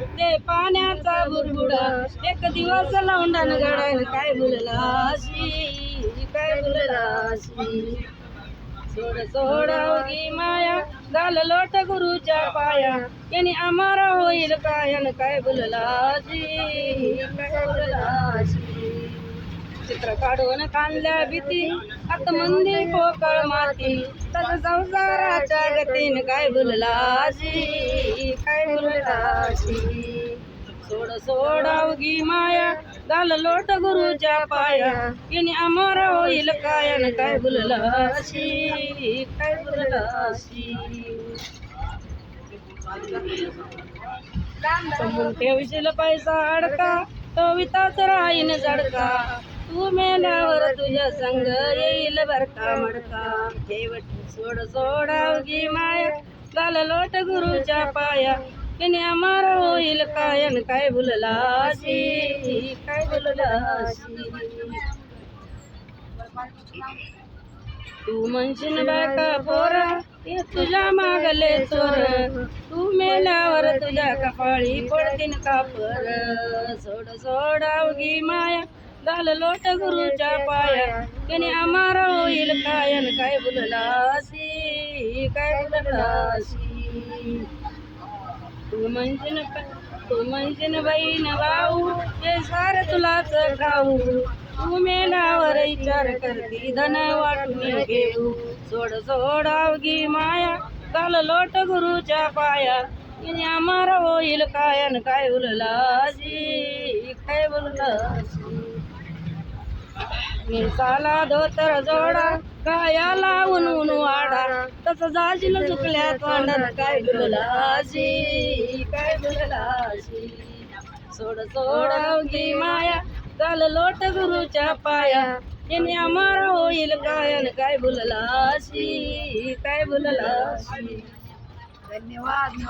ते पाण्याचा बुरबुडा एक दिवस लावून गडायला काय बोललाशी काय बोललाशी सोड सोडावगी माया घाल लोट गुरुच्या पाया यांनी आमारा होईल कायन काय बोललाशी काय बोललाशी चित्र काढून काढल्या भीती. आता मंदी पोकळ माती. तस संसाराच्या गतीन काय बोललाशी काय बोललाशी सोड सोडावगी माया. घाल लोट गुरुच्या पाया. किनी अमर होईल कायन काय बोललाशी काय बोललाशी समजून ठेवशील पैसा अडका. तो विताच राहीन जडका तू मेल्यावर तुझ्या संग येईल बरका मडका. ठेवट सोड सोडावगी माया. काल लोट गुरुच्या पाया. तिने मार होईल कायन काय बोललाशी काय बोललाशी तू म्हणशील बायका पोरा ते तुझ्या मागले चोर. तू मेल्यावर तुझ्या कपाळी पडतीन कापर. सोड सोडावगी माया. घाल लोट गुरुच्या पाया त्याने अमार होईल कायन काय बोललासी? काय बोललाशी तू म्हणशील तू बाई बहीण भाऊ हे सार तुलाच खाऊ. तू मेल्यावर विचार करती धन वाटून घेऊ. सोड सोड अवघी माया काल लोट गुरुच्या पाया तिने अमार होईल कायन काय बोललाशी काय बोललासी? मिरसाला धोतर जोडा कायाला ऊन वाडा तस जाशील चुकल्या तोंडात काय बोललाशी काय बोललाशी सोड सोडावगी माया काल लोट गुरुच्या पाया. तिने अमार होईल कायन काय बोललाशी काय बोललाशी धन्यवाद